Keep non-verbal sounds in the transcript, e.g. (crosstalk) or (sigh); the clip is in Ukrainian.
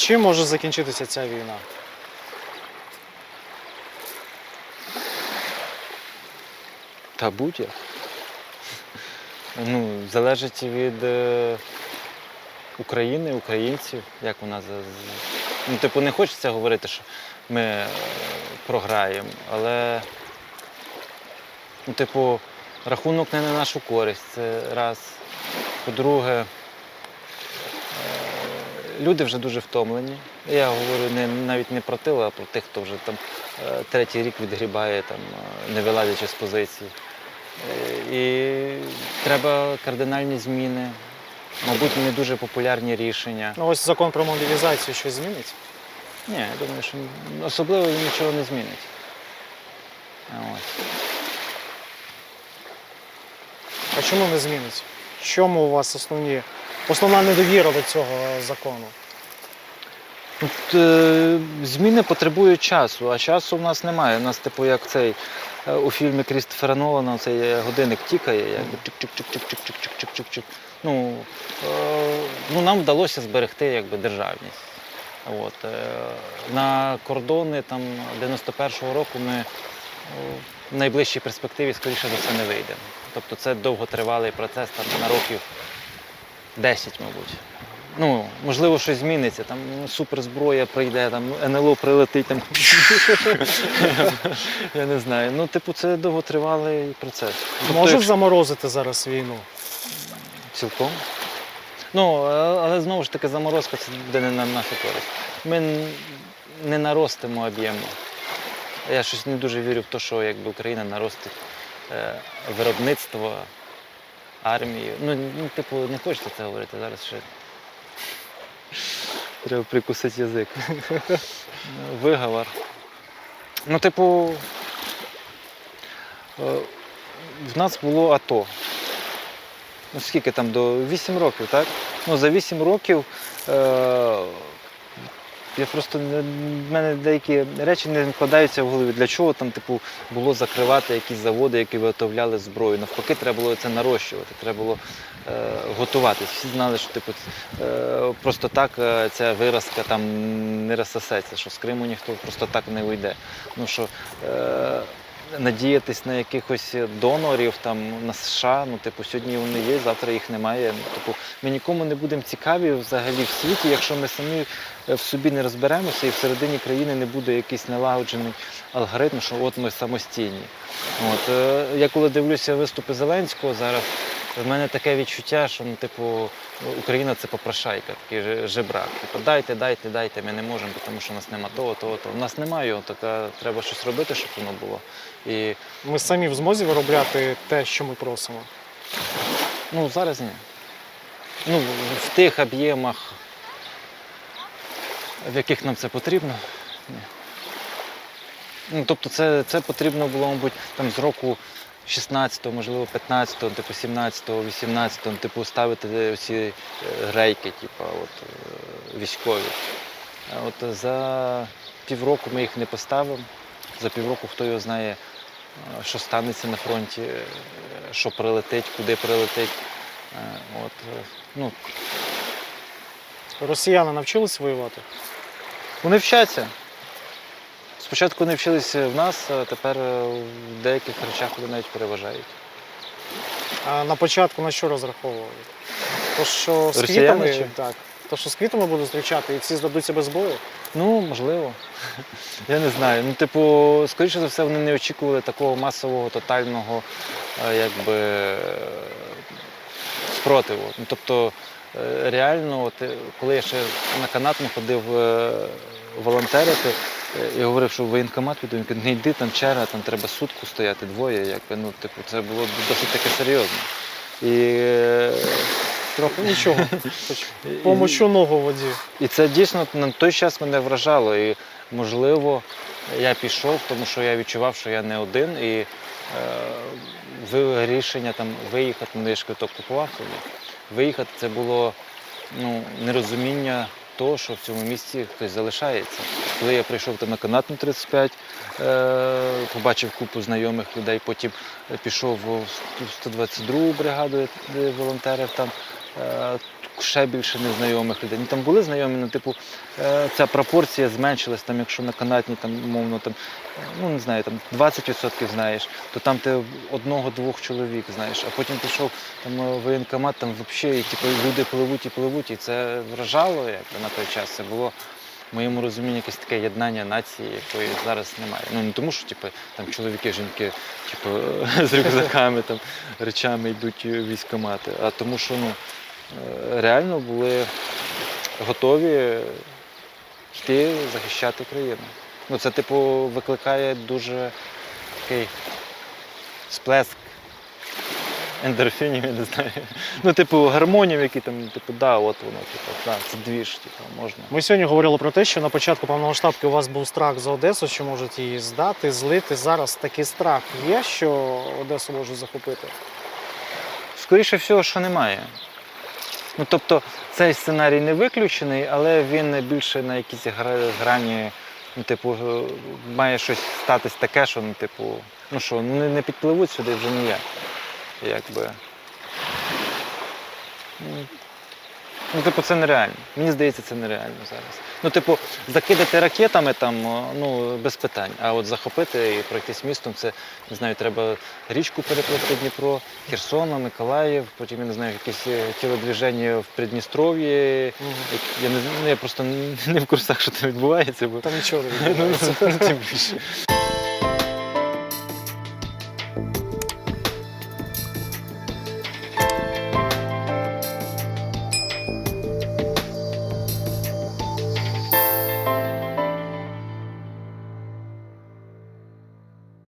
Чим може закінчитися ця війна? Та будь-як. Ну, залежить від е, України, українців, як вона за- Ну, типу, не хочеться говорити, що ми е, програємо, але ну, типу, рахунок не на нашу користь. Це раз. По-друге, люди вже дуже втомлені. Я говорю не, навіть не про тила, а про тих, хто вже там е, третій рік відгрібає, там, е, не вилазячи з позицій. Е, І треба кардинальні зміни, мабуть, не дуже популярні рішення. Ну ось закон про мобілізацію щось змінить? Ні, я думаю, що особливо він нічого не змінить. Ось. А чому не змінить? В чому у вас основні, основна недовіра до цього закону? Е, зміни потребують часу, а часу в нас немає. У нас, типу, як цей е, у фільмі Крістофера Нолана, цей е, годинник тікає, як чик-чик-чик-чик-чик-чик-чик-чик-чик. Ну, ну, нам вдалося зберегти якби, державність. От, на кордони там, 91-го року ми в найближчій перспективі, скоріше за все, не вийдемо. Тобто це довготривалий процес там, на років 10, мабуть. Ну, можливо, щось зміниться, там ну, суперзброя прийде, там НЛО прилетить, там. (laughs) Я не знаю. Ну, типу, це довготривалий процес. Тобто, Може заморозити зараз війну? Цілком. Ну, але знову ж таки, заморозка це буде не на нашу користь. Ми не наростимо об'ємно. Я щось не дуже вірю в те, що якби Україна наростить е, виробництво, армію. Ну, ну, типу, не хочеться це говорити. Зараз ще треба прикусити язик. Виговор. Ну, типу, е, в нас було АТО. Ну, скільки там до 8 років, так? Ну, за 8 років е, я просто в мене деякі речі не вкладаються в голові. Для чого там, типу, було закривати якісь заводи, які виготовляли зброю. Навпаки, треба було це нарощувати, треба було е, готуватись. Всі знали, що типу, е, просто так е, ця виразка там не розсосеться, що з Криму ніхто просто так не уйде. Ну, що, е, надіятись на якихось донорів там на США. Ну, типу, сьогодні вони є, завтра їх немає. Ну, типу, ми нікому не будемо цікаві взагалі в світі, якщо ми самі е, в собі не розберемося і всередині країни не буде якийсь налагоджений алгоритм, що от ми самостійні. От, е, я коли дивлюся виступи Зеленського зараз. В мене таке відчуття, що ну, типу, Україна це попрошайка, такий жебрак. Типу, дайте, дайте, дайте, ми не можемо, тому що у нас нема того, того, того. У нас немає його, так треба щось робити, щоб воно було. І Ми самі в змозі виробляти те, що ми просимо. ну, зараз ні. Ну, в тих об'ємах, в яких нам це потрібно. Ні. Ну, тобто це, це потрібно було, мабуть, там з року 16-го, можливо, 15-го, типу 17-го, 18-го, типу, ставити ці рейки, типу, от, е, військові. От за півроку ми їх не поставимо. За півроку хто його знає, е, що станеться на фронті, е, що прилетить, куди прилетить. Е, От, е, ну, Росіяни навчились воювати? вони вчаться. Спочатку не вчилися в нас, а тепер е, в деяких речах вони навіть переважають. А на початку на що розраховували? То, що з Росіяни квітами, чи? так. То, що з квітами будуть зустрічати, і всі здадуться без бою. Ну, можливо. (laughs) Я не знаю. Ну, типу, скоріше за все, вони не очікували такого масового, тотального е, якби, е, спротиву. Ну, тобто, е, реально, от, е, коли я ще на канатну ходив е, волонтерити е, і говорив, що в воєнкомат піду, він каже, не йди, там черга, там треба сутку стояти, двоє. Якби, ну, типу, це було досить таке серйозно. І, е, Трохи нічого. (laughs) Помочу ногу в воді. і це дійсно на той час мене вражало. І можливо, я пішов, тому що я відчував, що я не один. І е, рішення там виїхати, ну я ж квиток купував собі. Виїхати це було ну, нерозуміння того, що в цьому місці хтось залишається. Коли я прийшов там на канатну 35, е, побачив купу знайомих людей, потім пішов в 122 бригаду, волонтерів там. Ще більше незнайомих людей. Ну там були знайомі, ну типу е, ця пропорція зменшилась, там, якщо на канатні, там, умовно, там, ну не знаю, там 20% знаєш, то там ти одного-двох чоловік знаєш, а потім пішов там е, воєнкомат, там взагалі, типу, люди пливуть і пливуть, і це вражало якби, на той час. Це було в моєму розумінні якесь таке єднання нації, якої зараз немає. Ну не тому, що типу, там чоловіки, жінки, типу, (laughs) з рюкзаками, там, речами йдуть у військкомати, а тому, що ну, реально були готові йти захищати країну. Ну, це, типу, викликає дуже такий сплеск ендорфінів, я не знаю. Ну, типу, гармонів, які там, типу, да, от воно, типу, да, це двіж, типу, можна. Ми сьогодні говорили про те, що на початку повномасштабки у вас був страх за Одесу, що можуть її здати, злити. Зараз такий страх є, що Одесу можуть захопити. Скоріше всього, що немає. Ну, тобто, цей сценарій не виключений, але він більше на якісь грані, ну, типу, е, має щось статись таке, що, ну, типу, ну що, ну, не, не підпливуть сюди вже ніяк. Якби. Ну, типу, це нереально. Мені здається, це нереально зараз. Ну, типу, закидати ракетами там, ну, без питань. А от захопити і пройтись містом, це не знаю, треба річку перепливти Дніпро, Херсона, Миколаїв, потім я не знаю, якісь е, тілодвіження в Придністров'ї. Як- Я не знаю, ну, я просто не в курсах, що там відбувається, бо Там нічого не (laughs) ну, відбувається. це- тим більше.